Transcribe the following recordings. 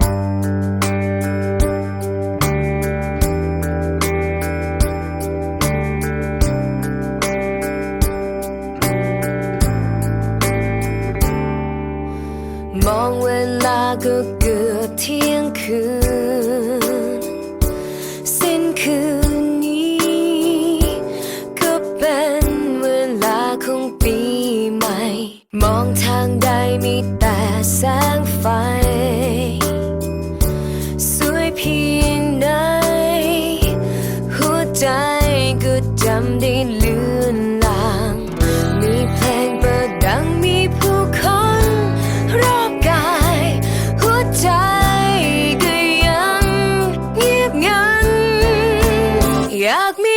มองเวลาก็เกือบเที่ยงคืน สิ้นคืนนี้ ก็เป็นเวลาของปีใหม่ มองทางใดมีแต่แสงไฟ Love me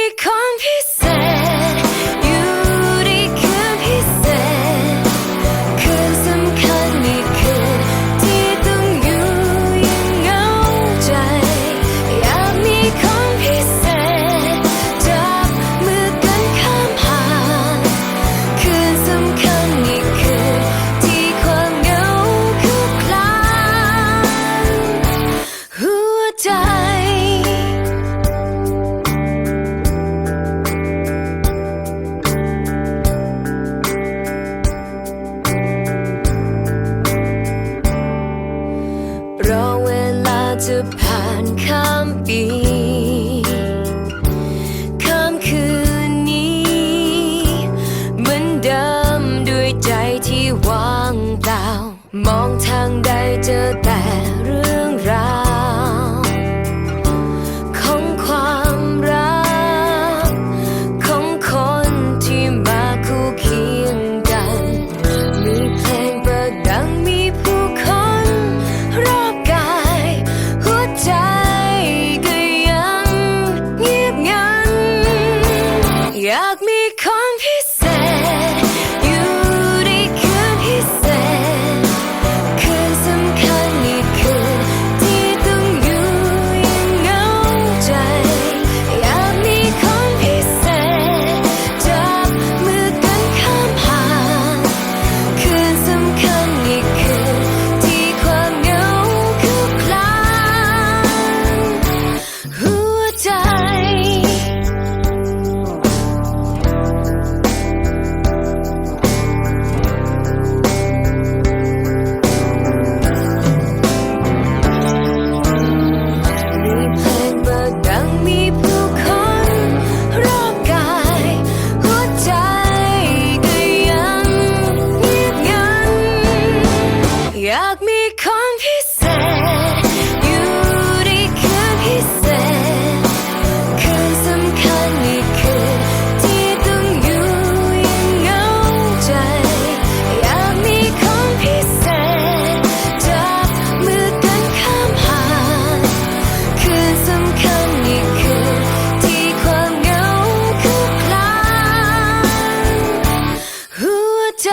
เวลาจะผ่านข้ามปีข้ามคืนนี้ เหมือนเดิมด้วยใจที่วางเปล่า มองทางใดเจอ Yeah, อยากมีคนพิเศษ อยู่ในคืนพิเศษ คืนสำคัญนี่คืนที่ต้องอยู่ยังเหงาใจ อยากมีคนพิเศษ จับมือกันข้ามห่างคืนสำคัญนี่คืนที่ความเหงาคือพลังหัวใจ